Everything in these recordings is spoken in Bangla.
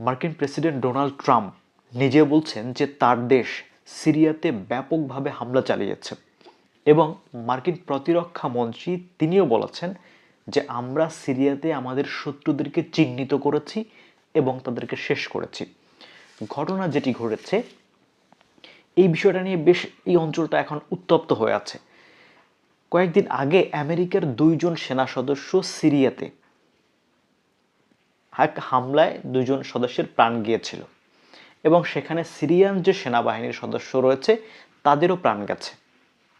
মার্কিন প্রেসিডেন্ট ডোনাল্ড ট্রাম্প নিজে বলছেন যে তার দেশ সিরিয়াতে ব্যাপকভাবে হামলা চালিয়েছে। এবং মার্কিন প্রতিরক্ষা মন্ত্রী তিনিও বলেছেন যে আমরা সিরিয়াতে আমাদের শত্রুদেরকে চিহ্নিত করেছি এবং তাদেরকে শেষ করেছি। ঘটনা যেটি ঘটেছে, এই বিষয়টা নিয়ে বেশ এই অঞ্চলটা এখন উত্তপ্ত হয়ে আছে। কয়েকদিন আগে আমেরিকার দুইজন সেনা সদস্য সিরিয়াতে এক হামলায় দুজন সদস্যের প্রাণ গিয়েছিল এবং সেখানে সিরিয়ান যে সেনাবাহিনীর সদস্য রয়েছে, তাদেরও প্রাণ গেছে।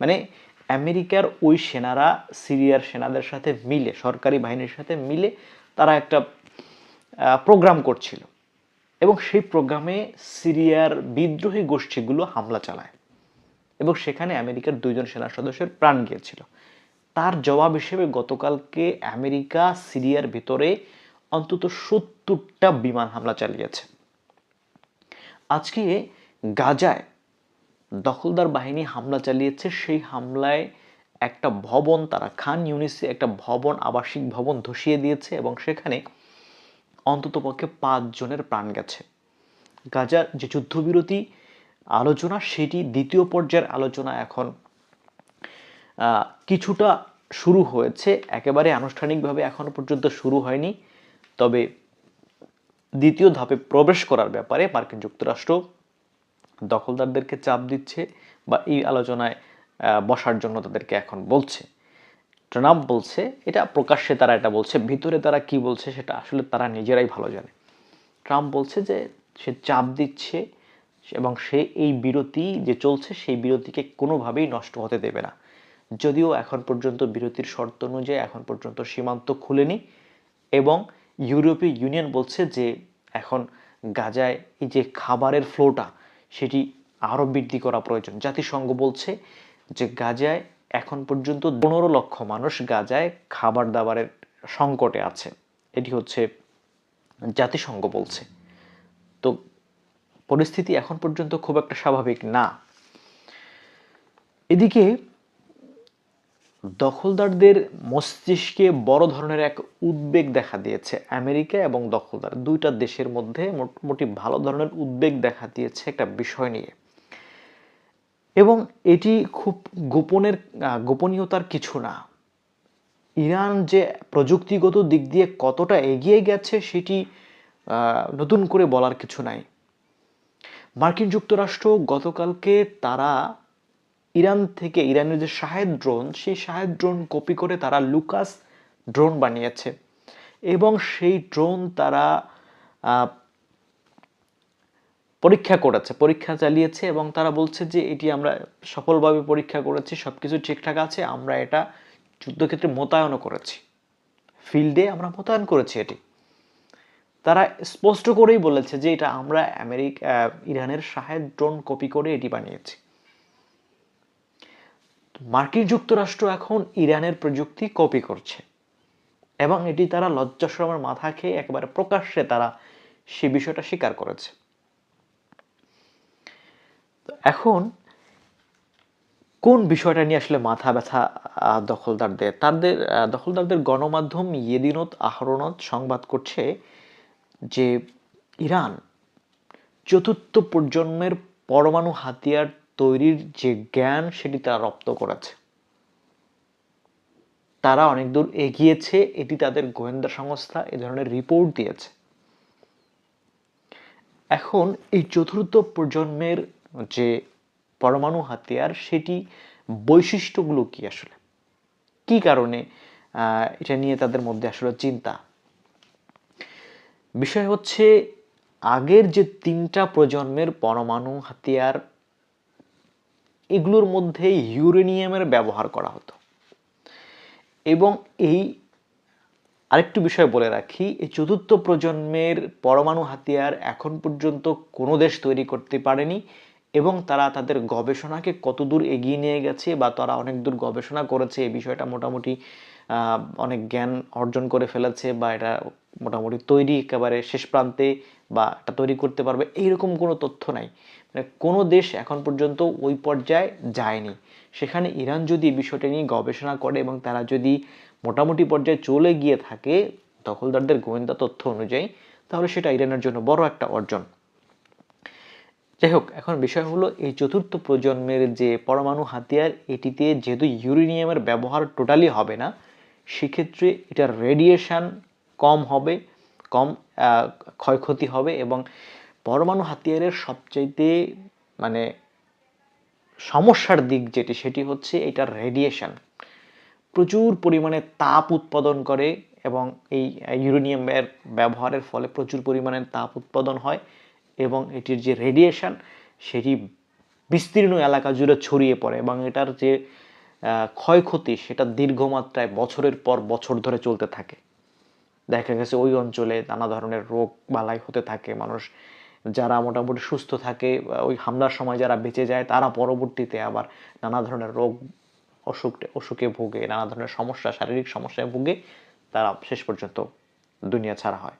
মানে আমেরিকার ওই সেনারা সিরিয়ার সেনাদের সাথে মিলে, সরকারি বাহিনীর সাথে মিলে তারা একটা প্রোগ্রাম করছিল এবং সেই প্রোগ্রামে সিরিয়ার বিদ্রোহী গোষ্ঠীগুলো হামলা চালায় এবং সেখানে আমেরিকার দুইজন সেনা সদস্যের প্রাণ গিয়েছিল। তার জবাব হিসেবে গতকালকে আমেরিকা, সিরিয়ার ভিতরে অন্তত সত্তরটা বিমান হামলা চালিয়েছে। আজকে গাজায় দখলদার বাহিনী হামলা চালিয়েছে। সেই হামলায় একটা ভবন, তারা খান ইউনিসে একটা ভবন, আবাসিক ভবন ধসিয়ে দিয়েছে এবং সেখানে অন্ততপক্ষে পাঁচজনের প্রাণ গেছে। গাজার যে যুদ্ধবিরতি আলোচনা, সেটি দ্বিতীয় পর্যায়ের আলোচনা এখন কিছুটা শুরু হয়েছে। একেবারে আনুষ্ঠানিকভাবে এখনও পর্যন্ত শুরু হয়নি। তবে দ্বিতীয় ধাপে প্রবেশ করার ব্যাপারে মার্কিন যুক্তরাষ্ট্র দখলদারদেরকে চাপ দিচ্ছে বা এই আলোচনায় বসার জন্য তাদেরকে এখন বলছে। ট্রাম্প বলছে, এটা প্রকাশ্যে তারা এটা বলছে, ভিতরে তারা কি বলছে সেটা আসলে তারা নিজেরাই ভালো জানে। ট্রাম্প বলছে যে সে চাপ দিচ্ছে এবং সে এই বিরতি যে চলছে সেই বিরতিকে কোনোভাবেই নষ্ট হতে দেবে না। যদিও এখন পর্যন্ত বিরতির শর্ত অনুযায়ী এখন পর্যন্ত সীমান্ত খুলেনি এবং ইউরোপীয় ইউনিয়ন বলছে যে এখন গাজায় এই যে খাবারের ফ্লোটা সেটি আরও বৃদ্ধি করা প্রয়োজন। জাতিসংঘ বলছে যে গাজায় এখন পর্যন্ত পনেরো লক্ষ মানুষ গাজায় খাবার দাবারের সংকটে আছে। এটি হচ্ছে জাতিসংঘ বলছে। তো পরিস্থিতি এখন পর্যন্ত খুব একটা স্বাভাবিক না। এদিকে দখলদারদের মস্তিষ্কে বড় ধরনের এক উদ্বেগ দেখা দিয়েছে আমেরিকা এবং দখলদার। দুইটা দেশের মধ্যে মোটামুটি ভালো ধরনের উদ্বেগ দেখা দিয়েছে একটা বিষয় নিয়ে। এবং এটি খুব গোপনের গোপনীয়তার কিছু না। ইরান যে প্রযুক্তিগত দিক দিয়ে কতটা এগিয়ে গেছে সেটি নতুন করে বলার কিছু নাই। মার্কিন যুক্তরাষ্ট্র গতকালকে তারা ইরান থেকে ইরানের যে শাহেদ ড্রোন, সেই শাহেদ ড্রোন কপি করে তারা লুকাস ড্রোন বানিয়েছে। এবং সেই ড্রোন তারা পরীক্ষা করেছে, পরীক্ষা চালিয়েছে এবং তারা বলছে যে এটি আমরা সফলভাবে পরীক্ষা করেছি সব কিছু ঠিকঠাক আছে, আমরা এটা যুদ্ধক্ষেত্রে মোতায়েনও করেছি। ফিল্ডে আমরা মোতায়েন করেছি এটি। তারা স্পষ্ট করেই বলেছে যে এটা আমরা আমেরিকা ইরানের শাহেদ ড্রোন কপি করে এটি বানিয়েছি। মার্কিন যুক্তরাষ্ট্র এখন ইরানের প্রযুক্তি কপি করছে। এবং এটি তারা লজ্জাশ্রমের মাথা খেয়ে একেবারে প্রকাশ্যে তারা সে বিষয়টা স্বীকার করেছে। এখন কোন বিষয়টা নিয়ে আসলে মাথা ব্যথা দখলদারদের? তাদের দখলদারদের গণমাধ্যম ইয়েদিনত আহরণত সংবাদ করছে যে ইরান চতুর্থ প্রজন্মের পরমাণু হাতিয়ার তৈরির যে জ্ঞান, সেটি তারা রপ্ত করেছে। তারা অনেক দূর এগিয়েছে, এটি তাদের গোয়েন্দা সংস্থা এ ধরনের রিপোর্ট দিয়েছে। এখন এই চতুর্থ প্রজন্মের যে পরমাণু হাতিয়ার, সেটি বৈশিষ্ট্যগুলো কি আসলে? কি কারণে এটা নিয়ে তাদের মধ্যে আসলে চিন্তা? বিষয় হচ্ছে, আগের যে তিনটা প্রজন্মের পরমাণু হাতিয়ার এগুলোর মধ্যে ইউরেনিয়ামের ব্যবহার করা হতো। এবং এই আরেকটু বিষয় বলে রাখি, এই চতুর্থ প্রজন্মের পরমাণু হাতিয়ার এখন পর্যন্ত কোনো দেশ তৈরি করতে পারেনি এবং তারা তাদের গবেষণাকে কতদূর এগিয়ে নিয়ে গেছে বা তারা অনেক দূর গবেষণা করেছে এই বিষয়টা মোটামুটি অনেক জ্ঞান অর্জন করে ফেলেছে বা এটা মোটামুটি তৈরি একেবারে শেষ প্রান্তে বা এটা তৈরি করতে পারবে, এইরকম কোনো তথ্য নাই। মানে কোনো দেশ এখন পর্যন্ত ওই পর্যায়ে যায়নি। সেখানে ইরান যদি বিষয়টা নিয়ে গবেষণা করে এবং তারা যদি মোটামুটি পর্যায়ে চলে গিয়ে থাকে দখলদারদের গোয়েন্দা তথ্য অনুযায়ী, তাহলে সেটা ইরানের জন্য বড় একটা অর্জন। যাই হোক, এখন বিষয় হলো এই চতুর্থ প্রজন্মের যে পরমাণু হাতিয়ার, এটিতে যেহেতু ইউরেনিয়ামের ব্যবহার টোটালি হবে না, সেক্ষেত্রে এটার রেডিয়েশন কম হবে। কম ক্ষয়ক্ষতি হবে এবং পরমাণু হাতিয়ারের সবচাইতে মানে সমস্যার দিক যেটি, সেটি হচ্ছে এটার রেডিয়েশন প্রচুর পরিমাণে তাপ উৎপাদন করে এবং এই ইউরেনিয়ামের ব্যবহারের ফলে প্রচুর পরিমাণে তাপ উৎপাদন হয় এবং এটির যে রেডিয়েশন সেটি বিস্তীর্ণ এলাকা জুড়ে ছড়িয়ে পড়ে এবং এটার যে ক্ষয়ক্ষতি, সেটা দীর্ঘমাত্রায় বছরের পর বছর ধরে চলতে থাকে। দেখা গেছে ওই অঞ্চলে নানা ধরনের রোগ বালাই হতে থাকে, মানুষ যারা মোটামুটি সুস্থ থাকে, ওই হামলার সময় যারা বেঁচে যায়, তারা পরবর্তীতে আবার নানা ধরনের রোগ অসুখ, অসুখে ভোগে, নানা ধরনের সমস্যা, শারীরিক সমস্যায় ভোগে তারা শেষ পর্যন্ত দুনিয়া ছাড়া হয়।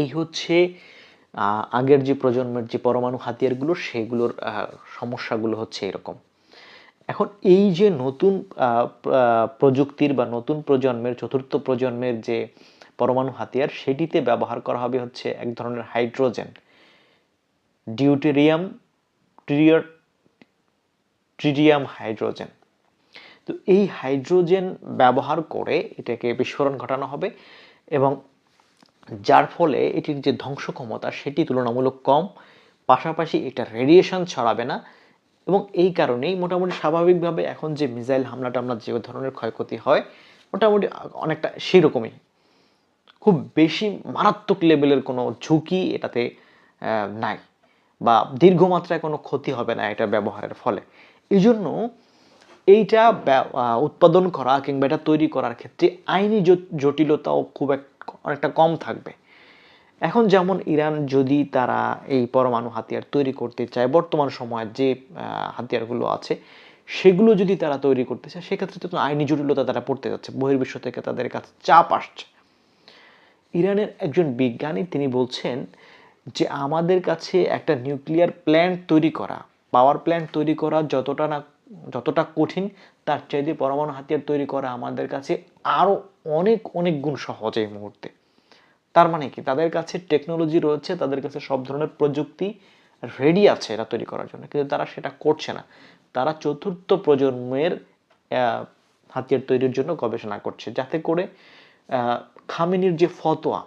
এই হচ্ছে আগের যে প্রজন্মের যে পরমাণু হাতিয়ারগুলো, সেগুলোর সমস্যাগুলো হচ্ছে এরকম। এখন এই যে নতুন প্রযুক্তির বা নতুন প্রজন্মের, চতুর্থ প্রজন্মের যে পরমাণু হাতিয়ার, সেটিতে ব্যবহার করা হবে হচ্ছে এক ধরনের হাইড্রোজেন। ডিউটেরিয়াম ট্রিয় ট্রিডিয়াম হাইড্রোজেন। তো এই হাইড্রোজেন ব্যবহার করে এটাকে বিস্ফোরণ ঘটানো হবে এবং যার ফলে এটির যে ধ্বংস ক্ষমতা, সেটি তুলনামূলক কম। পাশাপাশি এটা রেডিয়েশন ছড়াবে না। এবং এই কারণেই মোটামুটি স্বাভাবিকভাবে এখন যে মিসাইল হামলা টামলা যে ধরনের ক্ষয়ক্ষতি হয়, মোটামুটি অনেকটা সেই রকমই খুব বেশি মারাত্মক লেভেলের কোনো ঝুঁকি এটাতে নাই বা দীর্ঘমাত্রায় কোনো ক্ষতি হবে না এটা ব্যবহারের ফলে। এই জন্য এইটা উৎপাদন করা কিংবা এটা তৈরি করার ক্ষেত্রে আইনি জট- জটিলতাও খুব এক, অনেকটা কম থাকবে। এখন যেমন ইরান যদি তারা এই পরমাণু হাতিয়ার তৈরি করতে চায়, বর্তমান সময়ের যে হাতিয়ারগুলো আছে, সেগুলো যদি তারা তৈরি করতে চায়, সেক্ষেত্রে তো আইনি জটিলতা তারা পড়তে যাচ্ছে, বহির্বিশ্ব থেকে তাদের কাছে চাপ আসছে। ইরানের একজন বিজ্ঞানী তিনি বলছেন যে, আমাদের কাছে একটা নিউক্লিয়ার প্ল্যান্ট তৈরি করা, পাওয়ার প্ল্যান্ট তৈরি করা যতটা না, যতটা কঠিন, তার চাইতে পরমাণু হাতিয়ার তৈরি করা আমাদের কাছে আরও অনেক অনেক গুণ সহজ এই মুহূর্তে। তার মানে কি? তাদের কাছে টেকনোলজি রয়েছে, তাদের কাছে সব ধরনের প্রযুক্তি রেডি আছে এটা তৈরি করার জন্য। কিন্তু তারা সেটা করছে না। তারা চতুর্থ প্রজন্মের হাতিয়ার তৈরির জন্য গবেষণা করছে। যাতে করে খামিনির যে ফতোয়া,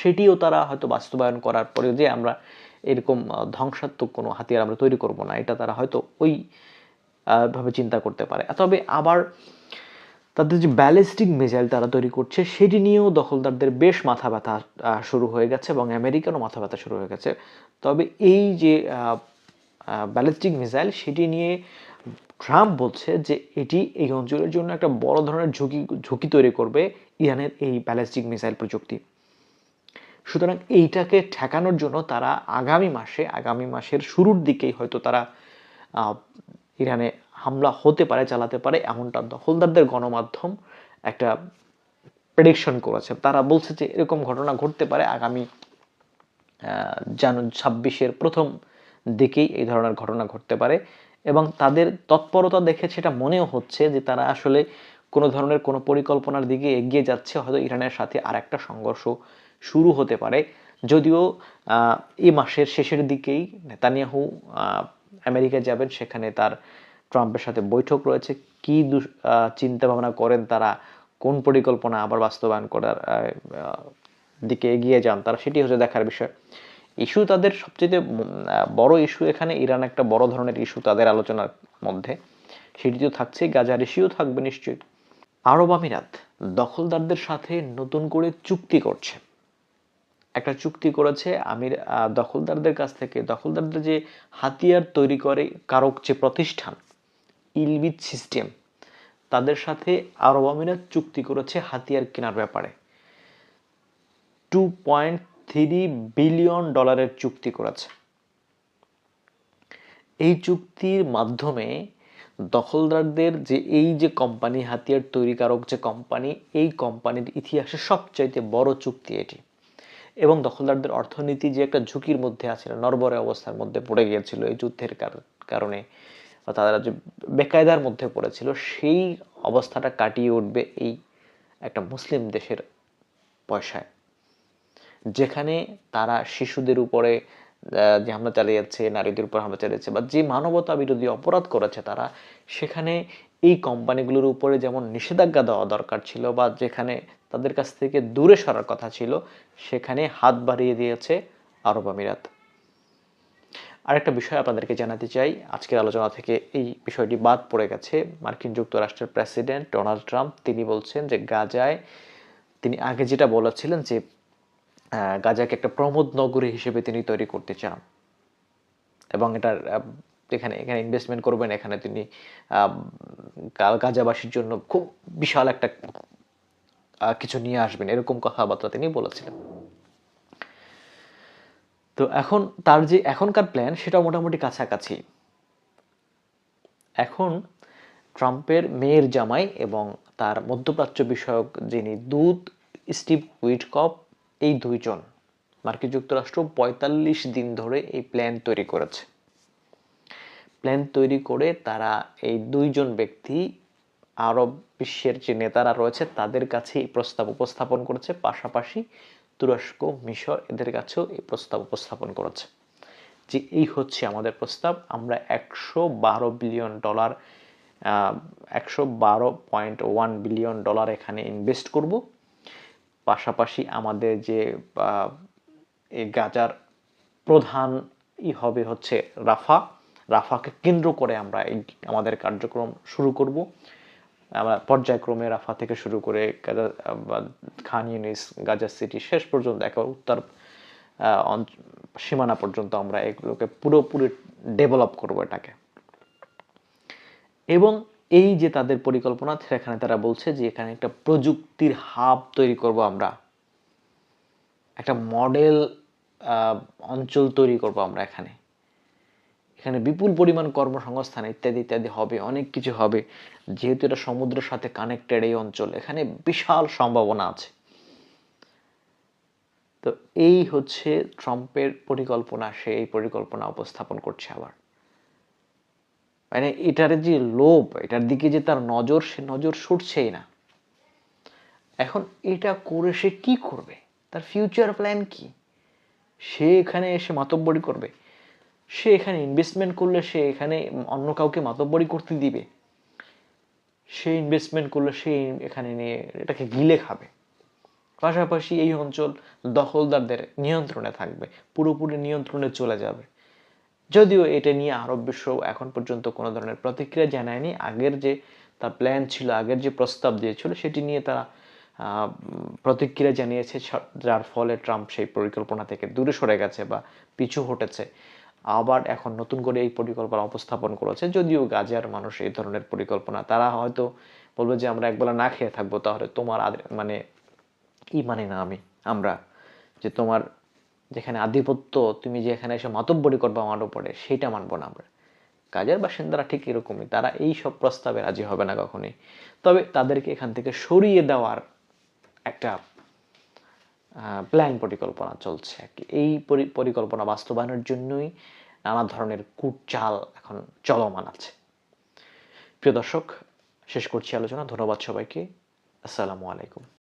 সেটিও তারা হয়তো বাস্তবায়ন করার পরে যে আমরা এরকম ধ্বংসাত্মক কোনো হাতিয়ার আমরা তৈরি করব না, এটা তারা হয়তো ওই ভাবে চিন্তা করতে পারে। তবে আবার তাদের যে ব্যালিস্টিক মিসাইল তারা তৈরি করছে, সেটি নিয়েও দখলদারদের বেশ মাথা ব্যথা শুরু হয়ে গেছে এবং আমেরিকানও মাথা ব্যথা শুরু হয়ে গেছে। তবে এই যে ব্যালিস্টিক মিসাইল সেটি নিয়ে ট্রাম্প বলছে যে এটি এই অঞ্চলের জন্য একটা বড় ধরনের ঝুঁকি ঝুঁকি তৈরি করবে ইরানের এই ব্যালিস্টিক মিসাইল প্রযুক্তি। সুতরাং এইটাকে ঠেকানোর জন্য তারা আগামী মাসে, আগামী মাসের শুরুর দিকেই হয়তো তারা ইরানে হামলা হতে পারে চালাতে পারে এমনটা দখলদারদের গণমাধ্যম একটা প্রেডিকশন করেছে। তারা বলছে যে এরকম ঘটনা ঘটতে পারে আগামী জানু ছাব্বিশের প্রথম দিকেই এই ধরনের ঘটনা ঘটতে পারে এবং তাদের তৎপরতা দেখে সেটা মনেও হচ্ছে যে তারা আসলে কোনো ধরনের কোনো পরিকল্পনার দিকে এগিয়ে যাচ্ছে হয়তো ইরানের সাথে আর একটা সংঘর্ষ শুরু হতে পারে। যদিও এই মাসের শেষের দিকেই নেতানিয়াহু আহ, আমেরিকায় যাবেন সেখানে তার ট্রাম্পের সাথে বৈঠক রয়েছে। কি চিন্তা ভাবনা করেন তারা? কোন পরিকল্পনা আবার বাস্তবায়ন করার দিকে এগিয়ে যান তারা? সেটি হচ্ছে দেখার বিষয়। ইস্যু তাদের সবচেয়ে বড় ইস্যু এখানে ইরান একটা বড় ধরনের ইস্যু তাদের আলোচনার মধ্যে। সেটি তো থাকছে গাজার ইস্যুও থাকবে নিশ্চয়ই। আরব আমিরাত দখলদারদের সাথে নতুন করে চুক্তি করছে। একটা চুক্তি করেছে আমির দখলদারদের কাছ থেকে। দখলদারদের যে হাতিয়ার তৈরি করে কারক যে প্রতিষ্ঠান ইলবিট সিস্টেম। তাদের সাথে আরব আমিরাত চুক্তি করেছে হাতিয়ার কেনার ব্যাপারে। টু পয়েন্ট থ্রি বিলিয়ন ডলারের চুক্তি করেছে। এই চুক্তির মাধ্যমে দখলদারদের যে এই যে কোম্পানি, হাতিয়ার তৈরিকারক যে কোম্পানি, এই কোম্পানির ইতিহাসে সবচাইতে বড় চুক্তি এটি। এবং দখলদারদের অর্থনীতি যে একটা ঝুঁকির মধ্যে আছে, নরবরে অবস্থার মধ্যে পড়ে গিয়েছিল এই যুদ্ধের কার- কারণে। বা তারা যে বেকায়দার মধ্যে পড়েছিল, সেই অবস্থাটা কাটিয়ে উঠবে এই একটা মুসলিম দেশের পয়সায়। যেখানে তারা শিশুদের উপরে যে হামলা চালিয়ে যাচ্ছে নারীদের উপর হামলা চালিয়েছে, বা যে মানবতা বিরোধী অপরাধ করেছে তারা, সেখানে এই কোম্পানিগুলোর উপরে যেমন নিষেধাজ্ঞা দেওয়া দরকার ছিল, বা যেখানে তাদের কাছ থেকে দূরে সরার কথা ছিল, সেখানে হাত বাড়িয়ে দিয়েছে আরব আমিরাত। আরেকটা বিষয় আপনাদেরকে জানাতে চাই। আজকের আলোচনা থেকে এই বিষয়টি বাদ পড়ে গেছে। মার্কিন যুক্তরাষ্ট্রের প্রেসিডেন্ট ডোনাল্ড ট্রাম্প, তিনি বলছেন যে গাজায়, তিনি আগে যেটা বলেছিলেন যে গাজাকে একটা প্রমোদ নগরী হিসেবে তিনি তৈরি করতে চান। এবং এটার এখানে এখানে ইনভেস্টমেন্ট করবেন, এখানে তিনি গাজাবাসীর জন্য খুব বিশাল একটা কিছু নিয়ে আসবেন। এরকম কথাবার্তা তিনি বলেছিলেন। তো এখন তার যে এখনকার প্ল্যান সেটা মোটামুটি কাছাকাছি। এখন ট্রাম্পের মেয়ের জামাই এবং তার মধ্যপ্রাচ্য বিষয়ক যিনি দূত স্টিভ উইটকপ, এই দুইজন মার্কিন যুক্তরাষ্ট্র পঁয়তাল্লিশ দিন ধরে এই প্ল্যান তৈরি করেছে। প্ল্যান তৈরি করে তারা এই দুইজন ব্যক্তি আরব বিশ্বের যে নেতারা রয়েছে তাদের কাছে এই প্রস্তাব উপস্থাপন করেছে। পাশাপাশি তুরস্ক মিশর এদের কাছেও এই প্রস্তাব উপস্থাপন করেছে যে এই হচ্ছে আমাদের প্রস্তাব। আমরা একশো বারো বিলিয়ন ডলার একশো বারো পয়েন্ট ওয়ান বিলিয়ন ডলার এখানে ইনভেস্ট করব। পাশাপাশি আমাদের যে এই গাজার প্রধান ই হবে হচ্ছে রাফা। রাফাকে কেন্দ্র করে আমরা আমাদের কার্যক্রম শুরু করব। আমরা পর্যায়ক্রমে রাফা থেকে শুরু করে Gaza Khan Younis, Gaza City শেষ পর্যন্ত একেবারে উত্তর সীমানা পর্যন্ত আমরা এগুলোকে পুরোপুরি ডেভেলপ করব এটাকে। এবং এই যে তাদের পরিকল্পনা, সেখানে তারা বলছে যে এখানে একটা প্রযুক্তির হাব তৈরি করব আমরা। একটা মডেল অঞ্চল তৈরি করব আমরা এখানে। এখানে বিপুল পরিমাণ কর্মসংস্থান ইত্যাদি ইত্যাদি হবে, অনেক কিছু হবে। যেহেতু এটা সমুদ্রের সাথে কানেক্টেড এই অঞ্চল, এখানে বিশাল সম্ভাবনা আছে। তো এই হচ্ছে ট্রাম্পের পরিকল্পনা, সে এই পরিকল্পনা উপস্থাপন করছে আবার। মানে এটার যে লোভ, এটার দিকে যে তার নজর, সে নজর সরছেই না। এখন এটা করে সে কি করবে? তার ফিউচার প্ল্যান কি? সে এখানে এসে মাতব্বরি করবে? সে এখানে ইনভেস্টমেন্ট করলে সে এখানে অন্য কাউকে মাতব্বরি করতে দিবে। সে ইনভেস্টমেন্ট করলে সে এখানে নিয়ে এটাকে গিলে খাবে। পাশাপাশি এই অঞ্চল দখলদারদের নিয়ন্ত্রণে থাকবে, পুরোপুরি নিয়ন্ত্রণে চলে যাবে। যদিও এটা নিয়ে আরব বিশ্ব এখন পর্যন্ত কোনো ধরনের প্রতিক্রিয়া জানায়নি। আগের যে তার প্ল্যান ছিল, আগের যে প্রস্তাব দিয়েছিল, সেটি নিয়ে তারা প্রতিক্রিয়া জানিয়েছে যার ফলে ট্রাম্প সেই পরিকল্পনা থেকে দূরে সরে গেছে বা পিছু হটেছে। আবার এখন নতুন করে এই পরিকল্পনা উপস্থাপন করেছে। যদিও গাজার মানুষ এই ধরনের পরিকল্পনা, তারা হয়তো বলবে যে আমরা একবেলা না খেয়ে থাকব, তাহলে তোমার মানে কি মানে না আমি? আমরা যে তোমার যেখানে আধিপত্য, তুমি যে এখানে এসে মাতব্বরি করবে আমার উপরে, সেটা মানবো না আমরা। কাজের বাসিন্দারা ঠিক এরকমই, তারা এই সব প্রস্তাবে রাজি হবে না কখনোই। তবে তাদেরকে এখান থেকে সরিয়ে দেওয়ার একটা প্ল্যান পরিকল্পনা চলছে আর কি। এই পরি- পরিকল্পনা বাস্তবায়নের জন্যই নানা ধরনের কুটচাল এখন চলমান আছে। প্রিয় দর্শক, শেষ করছি আলোচনা। ধন্যবাদ সবাইকে। আসসালামু আলাইকুম।